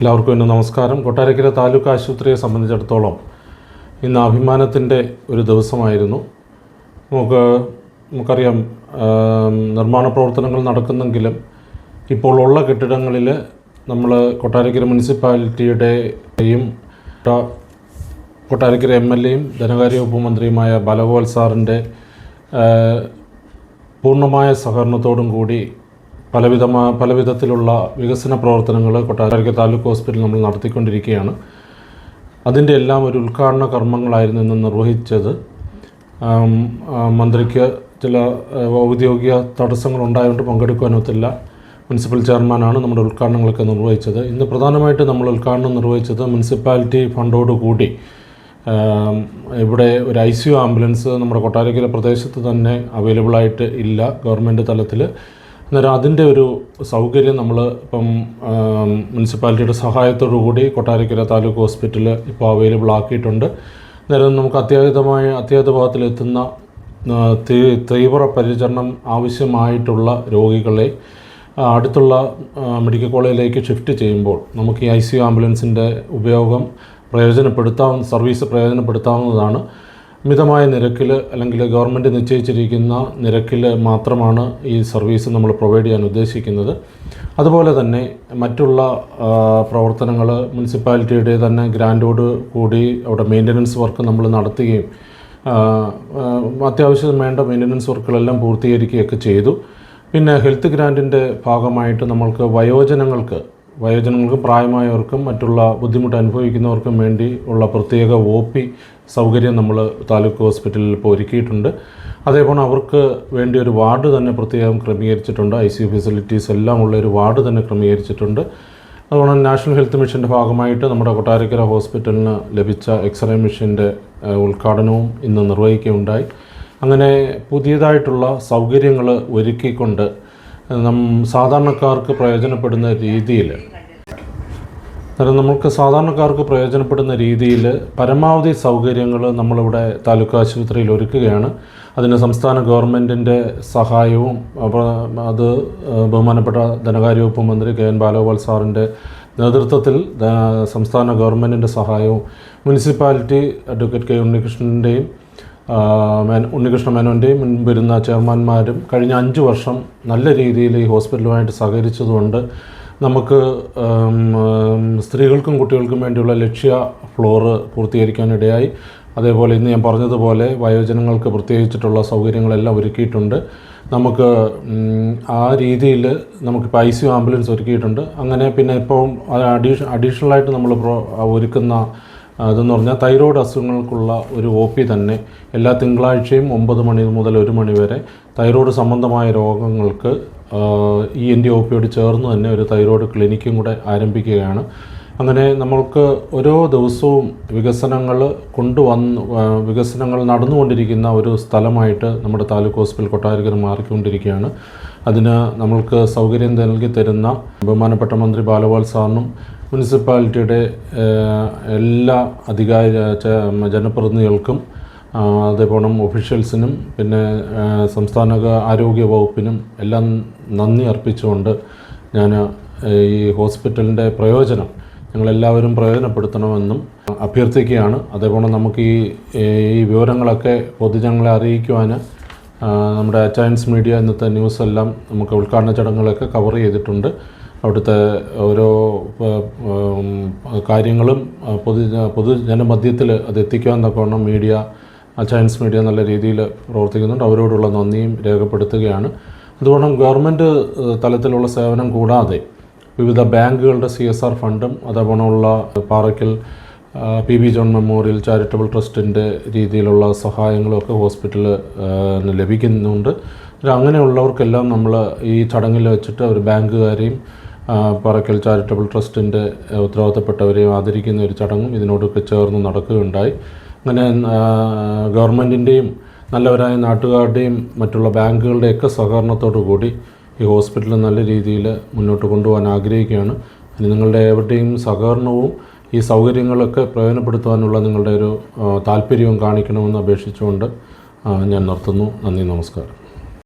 എല്ലാവർക്കും എന്റെ നമസ്കാരം. കൊട്ടാരക്കര താലൂക്ക് ആശുപത്രിയെ സംബന്ധിച്ചിടത്തോളം ഇന്ന് അഭിമാനത്തിന്റെ ഒരു ദിവസമായിരുന്നു. നമുക്ക് നമുക്കറിയാം നിർമ്മാണ പ്രവർത്തനങ്ങൾ നടക്കുന്നെങ്കിലും ഇപ്പോൾ ഉള്ള കെട്ടിടങ്ങളിൽ നമ്മൾ കൊട്ടാരക്കര മുനിസിപ്പാലിറ്റിയുടെയും കൊട്ടാരക്കര എം എൽ എയും ധനകാര്യ വകുപ്പ് മന്ത്രിയുമായ ബാലഗോപാൽ സാറിന്റെ പൂർണമായ സഹകരണത്തോടും കൂടി പലവിധമാ പലവിധത്തിലുള്ള വികസന പ്രവർത്തനങ്ങൾ കൊട്ടാരക്കര താലൂക്ക് ഹോസ്പിറ്റൽ നമ്മൾ നടത്തിക്കൊണ്ടിരിക്കുകയാണ്. അതിന്റെ എല്ലാം ഒരു ഉദ്ഘാടന കർമ്മങ്ങളായിരുന്നു ഇന്ന് നിർവഹിച്ചത്. മന്ത്രിക്ക് ചില ഔദ്യോഗിക തടസ്സങ്ങൾ ഉണ്ടായതുകൊണ്ട് പങ്കെടുക്കാനൊത്തില്ല മുനിസിപ്പൽ ചെയർമാനാണ് നമ്മുടെ ഉദ്ഘാടനങ്ങളൊക്കെ നിർവഹിച്ചത്. ഇന്ന് പ്രധാനമായിട്ട് നമ്മൾ ഉദ്ഘാടനം നിർവഹിച്ചത് മുനിസിപ്പാലിറ്റി ഫണ്ടോടുകൂടി കൂടി. ഇവിടെ ഒരു ഐ സി യു ആംബുലൻസ് നമ്മുടെ കൊട്ടാരക്കര പ്രദേശത്ത് തന്നെ അവൈലബിളായിട്ട് ഇല്ല ഗവൺമെന്റ് തലത്തിൽ അന്നേരം അതിന്റെ ഒരു സൗകര്യം നമ്മൾ ഇപ്പം മുനിസിപ്പാലിറ്റിയുടെ സഹായത്തോടു കൂടി കൊട്ടാരക്കര താലൂക്ക് ഹോസ്പിറ്റൽ ഇപ്പോൾ അവൈലബിൾ ആക്കിയിട്ടുണ്ട്. അന്നേരം നമുക്ക് അത്യാഹിതമായ അത്യാഹിത ഭാഗത്തിലെത്തുന്ന തീവ്ര പരിചരണം ആവശ്യമായിട്ടുള്ള രോഗികളെ അടുത്തുള്ള മെഡിക്കൽ കോളേജിലേക്ക് ഷിഫ്റ്റ് ചെയ്യുമ്പോൾ നമുക്ക് ഈ ഐ സി യു ആംബുലൻസിന്റെ ഉപയോഗം പ്രയോജനപ്പെടുത്താവുന്ന സർവീസ് പ്രയോജനപ്പെടുത്താവുന്നതാണ്. മിതമായ നിരക്കിൽ അല്ലെങ്കിൽ ഗവൺമെന്റ് നിശ്ചയിച്ചിരിക്കുന്ന നിരക്കിൽ മാത്രമാണ് ഈ സർവീസ് നമ്മൾ പ്രൊവൈഡ് ചെയ്യാൻ ഉദ്ദേശിക്കുന്നത്. അതുപോലെ തന്നെ മറ്റുള്ള പ്രവർത്തനങ്ങൾ മുനിസിപ്പാലിറ്റിയുടെ തന്നെ ഗ്രാൻഡോട് കൂടി അവിടെ മെയിന്റനൻസ് വർക്ക് നമ്മൾ നടത്തുകയും അത്യാവശ്യം വേണ്ട മെയിന്റനൻസ് വർക്കുകളെല്ലാം പൂർത്തീകരിക്കുകയൊക്കെ ചെയ്തു. പിന്നെ ഹെൽത്ത് ഗ്രാന്റിന്റെ ഭാഗമായിട്ട് നമ്മൾക്ക് വയോജനങ്ങൾക്ക് വയോജനങ്ങൾക്കും പ്രായമായവർക്കും മറ്റുള്ള ബുദ്ധിമുട്ട് അനുഭവിക്കുന്നവർക്കും വേണ്ടി ഉള്ള പ്രത്യേക ഒ പി സൗകര്യം നമ്മൾ താലൂക്ക് ഹോസ്പിറ്റലിൽ ഇപ്പോൾ ഒരുക്കിയിട്ടുണ്ട്. അതേപോലെ അവർക്ക് വേണ്ടി ഒരു വാർഡ് തന്നെ പ്രത്യേകം ക്രമീകരിച്ചിട്ടുണ്ട്. ഐ സി യു ഫെസിലിറ്റീസ് എല്ലാം ഉള്ള ഒരു വാർഡ് തന്നെ ക്രമീകരിച്ചിട്ടുണ്ട്. അതുപോലെ നാഷണൽ ഹെൽത്ത് മിഷന്റെ ഭാഗമായിട്ട് നമ്മുടെ കൊട്ടാരക്കര ഹോസ്പിറ്റലിന് ലഭിച്ച എക്സ്റേ മെഷീന്റെ ഉദ്ഘാടനവും ഇന്ന് നിർവഹിക്കുകയുണ്ടായി. അങ്ങനെ പുതിയതായിട്ടുള്ള സൗകര്യങ്ങൾ ഒരുക്കിക്കൊണ്ട് നം സാധാരണക്കാർക്ക് പ്രയോജനപ്പെടുന്ന രീതിയിൽ അന്നേരം നമുക്ക് സാധാരണക്കാർക്ക് പ്രയോജനപ്പെടുന്ന രീതിയിൽ പരമാവധി സൗകര്യങ്ങൾ നമ്മളിവിടെ താലൂക്ക് ആശുപത്രിയിൽ ഒരുക്കുകയാണ്. അതിന് സംസ്ഥാന ഗവൺമെന്റിന്റെ സഹായവും അത് ബഹുമാനപ്പെട്ട ധനകാര്യ വകുപ്പ് മന്ത്രി കെ എൻ ബാലഗോപാൽ സാറിന്റെ നേതൃത്വത്തിൽ സംസ്ഥാന ഗവൺമെന്റിന്റെ സഹായവും മുനിസിപ്പാലിറ്റി അഡ്വക്കേറ്റ് കെ ഉണ്ണികൃഷ്ണന്റെയും മേൻ ഉണ്ണികൃഷ്ണ മേനോന്റെയും മുൻപ് വരുന്ന ചെയർമാന്മാരും കഴിഞ്ഞ അഞ്ച് വർഷം നല്ല രീതിയിൽ ഈ ഹോസ്പിറ്റലുമായിട്ട് സഹകരിച്ചതുകൊണ്ട് നമുക്ക് സ്ത്രീകൾക്കും കുട്ടികൾക്കും വേണ്ടിയുള്ള ലക്ഷ്യ ഫ്ലോറ് പൂർത്തീകരിക്കാനിടയായി. അതേപോലെ ഇന്ന് ഞാൻ പറഞ്ഞതുപോലെ വയോജനങ്ങൾക്ക് പ്രത്യേകിച്ചിട്ടുള്ള സൗകര്യങ്ങളെല്ലാം ഒരുക്കിയിട്ടുണ്ട്. നമുക്ക് ആ രീതിയിൽ നമുക്കിപ്പോൾ ഐ സി ആംബുലൻസ് ഒരുക്കിയിട്ടുണ്ട്. അങ്ങനെ പിന്നെ ഇപ്പോൾ അഡീഷ അഡീഷണലായിട്ട് നമ്മൾ ഒരുക്കുന്ന അതെന്ന് പറഞ്ഞാൽ തൈറോയ്ഡ് അസുഖങ്ങൾക്കുള്ള ഒരു ഒ പി തന്നെ എല്ലാ തിങ്കളാഴ്ചയും ഒമ്പത് മണി മുതൽ ഒരു മണി വരെ തൈറോയ്ഡ് സംബന്ധമായ രോഗങ്ങൾക്ക് ഇ എൻ ഡി ഒ പിയോട് ചേർന്ന് തന്നെ ഒരു തൈറോയ്ഡ് ക്ലിനിക്കും കൂടെ ആരംഭിക്കുകയാണ്. അങ്ങനെ നമ്മൾക്ക് ഓരോ ദിവസവും വികസനങ്ങൾ കൊണ്ടുവന്ന് വികസനങ്ങൾ നടന്നുകൊണ്ടിരിക്കുന്ന ഒരു സ്ഥലമായിട്ട് നമ്മുടെ താലൂക്ക് ഹോസ്പിറ്റൽ കൊട്ടാരക്കര മാറിക്കൊണ്ടിരിക്കുകയാണ്. അതിന് നമ്മൾക്ക് സൗകര്യം നൽകി തരുന്ന ബഹുമാനപ്പെട്ട മന്ത്രി ബാലഗോപാൽ സാറിനും മുനിസിപ്പാലിറ്റിയുടെ എല്ലാ അധികാര ജനപ്രതിനിധികൾക്കും അതേപോലെ ഒഫീഷ്യൽസിനും പിന്നെ സംസ്ഥാന ആരോഗ്യ വകുപ്പിനും എല്ലാം നന്ദി അർപ്പിച്ചുകൊണ്ട് ഞാൻ ഈ ഹോസ്പിറ്റലിന്റെ പ്രയോജനം ഞങ്ങളെല്ലാവരും പ്രയോജനപ്പെടുത്തണമെന്നും അഭ്യർത്ഥിക്കുകയാണ്. അതേപോലെ നമുക്ക് ഈ ഈ വിവരങ്ങളൊക്കെ പൊതുജനങ്ങളെ അറിയിക്കുവാൻ നമ്മുടെ അറ്റയൻസ് മീഡിയ ഇന്നത്തെ ന്യൂസ് എല്ലാം നമുക്ക് ഉദ്ഘാടന ചടങ്ങുകളൊക്കെ കവർ ചെയ്തിട്ടുണ്ട്. അവിടുത്തെ ഓരോ കാര്യങ്ങളും പൊതു പൊതുജനമധ്യത്തിൽ അത് എത്തിക്കാൻ തക്കവണ്ണം മീഡിയ അച്ചയൻസ് മീഡിയ നല്ല രീതിയിൽ പ്രവർത്തിക്കുന്നുണ്ട്. അവരോടുള്ള നന്ദിയും രേഖപ്പെടുത്തുകയാണ്. അതുകൊണ്ട് ഗവൺമെന്റ് തലത്തിലുള്ള സേവനം കൂടാതെ വിവിധ ബാങ്കുകളുടെ സി എസ് ആർ ഫണ്ടും അതേപോലെയുള്ള Parakkal P B John memorial charitable ട്രസ്റ്റിന്റെ രീതിയിലുള്ള സഹായങ്ങളൊക്കെ ഹോസ്പിറ്റലിൽ ലഭിക്കുന്നുണ്ട്. അങ്ങനെയുള്ളവർക്കെല്ലാം നമ്മൾ ഈ ചടങ്ങിൽ വെച്ചിട്ട് ഒരു ബാങ്കുകാരെയും പറക്കൽ ചാരിറ്റബിൾ ട്രസ്റ്റിന്റെ ഉത്തരവാദിത്തപ്പെട്ടവരെയും ആദരിക്കുന്ന ഒരു ചടങ്ങും ഇതിനോടൊക്കെ ചേർന്ന് നടക്കുകയുണ്ടായി. അങ്ങനെ ഗവൺമെന്റിന്റെയും നല്ലവരായ നാട്ടുകാരുടെയും മറ്റുള്ള ബാങ്കുകളുടെയൊക്കെ സഹകരണത്തോടു കൂടി ഈ ഹോസ്പിറ്റൽ നല്ല രീതിയിൽ മുന്നോട്ട് കൊണ്ടുപോകാൻ ആഗ്രഹിക്കുകയാണ്. ഇനി നിങ്ങളുടെ എവിടെയും സഹകരണവും ഈ സൗകര്യങ്ങളൊക്കെ പ്രയോജനപ്പെടുത്തുവാനുള്ള നിങ്ങളുടെ ഒരു താല്പര്യവും കാണിക്കണമെന്ന് അപേക്ഷിച്ചുകൊണ്ട് ഞാൻ നിർത്തുന്നു. നന്ദി നമസ്കാരം.